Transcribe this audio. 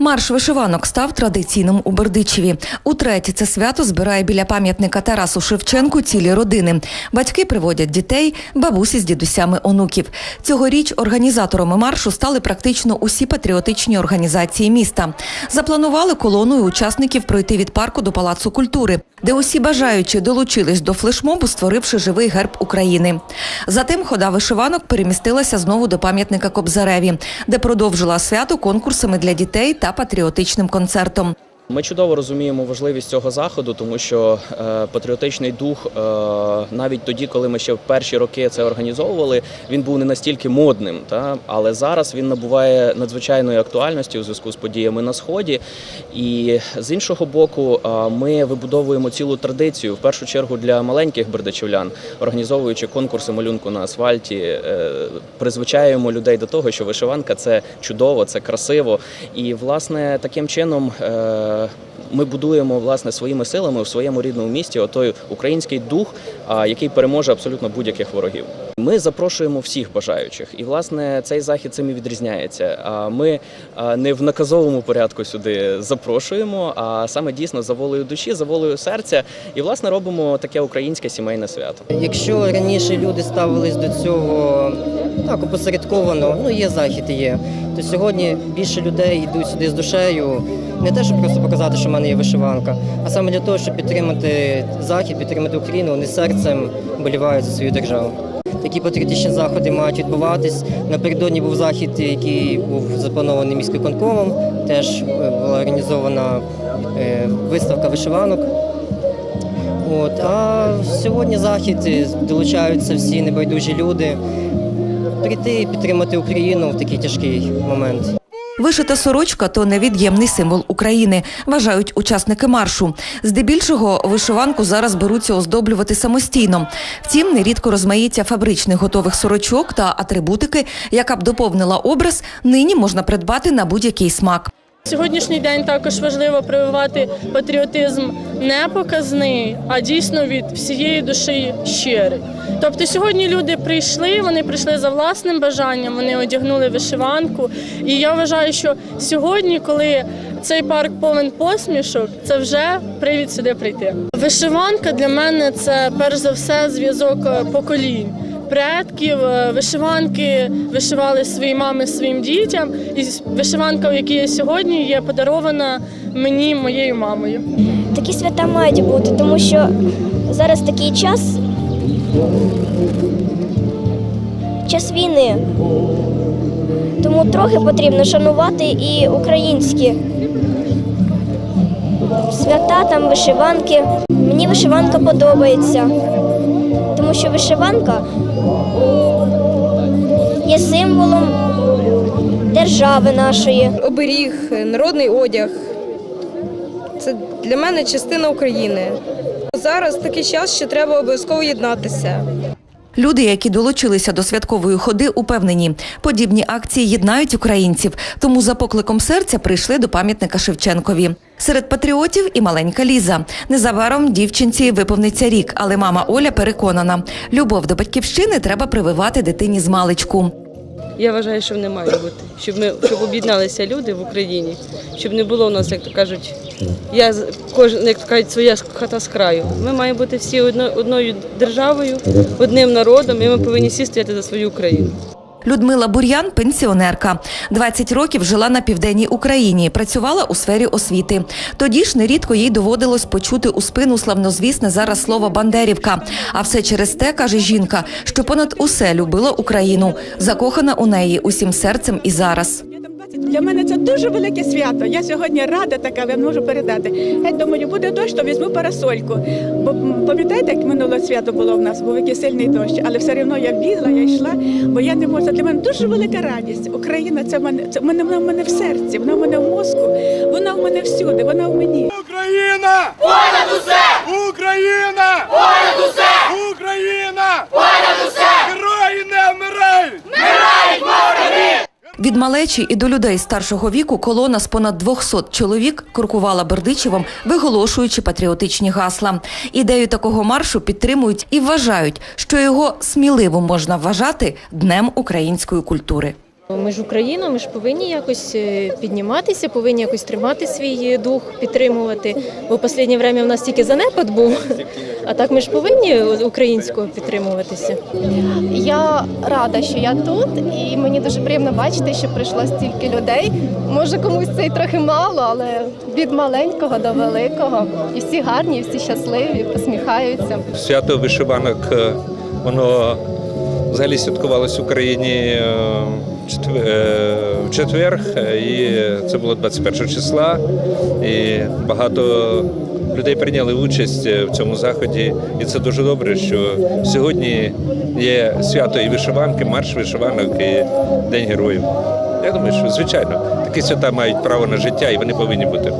Марш вишиванок став традиційним у Бердичеві. Утретє це свято збирає біля пам'ятника Тарасу Шевченку цілі родини. Батьки приводять дітей, бабусі з дідусями онуків. Цьогоріч організаторами маршу стали практично усі патріотичні організації міста. Запланували колоною учасників пройти від парку до Палацу культури, де усі бажаючі долучились до флешмобу, створивши живий герб України. Затим хода вишиванок перемістилася знову до пам'ятника Кобзареві, де продовжила свято конкурсами для дітей та патріотичним концертом. Ми чудово розуміємо важливість цього заходу, тому що е, патріотичний дух, е, навіть тоді, коли ми ще в перші роки це організовували, він був не настільки модним. Та? Але зараз він набуває надзвичайної актуальності у зв'язку з подіями на сході. І з іншого боку, е, ми вибудовуємо цілу традицію, в першу чергу для маленьких бердичівлян, організовуючи конкурси малюнку на асфальті, призвичаємо людей до того, що вишиванка це чудово, це красиво. І власне таким чином. Е, ми будуємо власне своїми силами в своєму рідному місті отой український дух, який переможе абсолютно будь-яких ворогів. Ми запрошуємо всіх бажаючих, і власне цей захід цим і відрізняється. Ми не в наказовому порядку сюди запрошуємо, а саме дійсно за волею душі, за волею серця, і власне робимо таке українське сімейне свято. Якщо раніше люди ставились до цього так опосередковано, ну є захід, є, то сьогодні більше людей йдуть сюди з душею. Не те, щоб просто показати, що в мене є вишиванка, а саме для того, щоб підтримати захід, підтримати Україну, вони серцем болівають за свою державу. Такі патріотичні заходи мають відбуватись. Напередодні був захід, який був запланований міськвиконкомом. Теж е, була організована е, виставка вишиванок. От, а сьогодні захід е, долучаються всі небайдужі люди прийти і підтримати Україну в такий тяжкий момент. Вишита сорочка то невід'ємний символ України, вважають учасники маршу. Здебільшого вишиванку зараз беруться оздоблювати самостійно. Втім, нерідко розмаїття фабричних готових сорочок та атрибутики, яка б доповнила образ, нині можна придбати на будь-який смак. Сьогоднішній день також важливо прививати патріотизм не показний, а дійсно від всієї душі щирий. Тобто сьогодні люди прийшли, вони прийшли за власним бажанням, вони одягнули вишиванку. І я вважаю, що сьогодні, коли цей парк повен посмішок, це вже привід сюди прийти. Вишиванка для мене це перш за все зв'язок е, поколінь предків, е, вишиванки вишивали свої мами своїм дітям. І вишиванка, в якій я сьогодні, є подарована мені моєю мамою. Такі свята мають бути, тому що зараз такий час. Час війни. Тому трохи потрібно шанувати і українські свята, там вишиванки. Мені вишиванка подобається, тому що вишиванка є символом держави нашої. оберіг, народний одяг. Це для мене частина України. Зараз такий час, що треба обов'язково єднатися. Люди, які долучилися до святкової ходи, упевнені, подібні акції єднають українців, тому за покликом серця прийшли до пам'ятника Шевченкові. Серед патріотів і маленька Ліза. Незабаром дівчинці виповниться рік, але мама Оля переконана, любов до батьківщини треба прививати дитині з маличку. Я вважаю, що не має бути. Щоб ми щоб об'єдналися люди в Україні, щоб не було у нас, як то кажуть, я кожен, як то кажуть, своя хата з краю. Ми маємо бути всі одно, одною державою, одним народом, і ми повинні всі стояти за свою Україну. Людмила Бур'ян пенсіонерка. 20 років жила на південній Україні, працювала у сфері освіти. Тоді ж нерідко їй доводилось почути у спину славнозвісне зараз слово Бандерівка. А все через те, каже жінка, що понад усе любила Україну, закохана у неї усім серцем і зараз. Для мене це дуже велике свято. Я сьогодні рада така, я можу передати. Я думаю, буде дощ, то візьму парасольку. Бо пам'ятаєте, як минуле свято було в нас, був який сильний дощ, але все одно я бігла, я йшла, бо я не можу. Для мене дуже велика радість. Україна це в мене це в мене вона в мене в серці, вона в мене в мозку, вона в мене всюди, вона в мені. Україна! Понад усе! Україна! Понад усе! Україна! Понад усе! Герої не вмирають! Від малечі і до людей старшого віку колона з понад 200 чоловік куркувала Бердичевом, виголошуючи патріотичні гасла. Ідею такого маршу підтримують і вважають, що його сміливо можна вважати днем української культури. Ми ж Україна, ми ж повинні якось е, підніматися, повинні якось тримати свій дух, підтримувати. Бо в останнє время в нас тільки занепад був. А так ми ж повинні українського підтримуватися. Я рада, що я тут, і мені дуже приємно бачити, що прийшло стільки людей. Може, комусь це й трохи мало, але від маленького до великого. І всі гарні, і всі щасливі, посміхаються. Свято вишиванок е, воно взагалі святкувалось в Україні е, е, в четвер, е, і це було 21 числа. І багато людей прийняли участь е, в цьому заході. І це дуже добре, що сьогодні є свято і вишиванки, марш вишиванок і День героїв. Я думаю, що звичайно такі свята мають право на життя і вони повинні бути.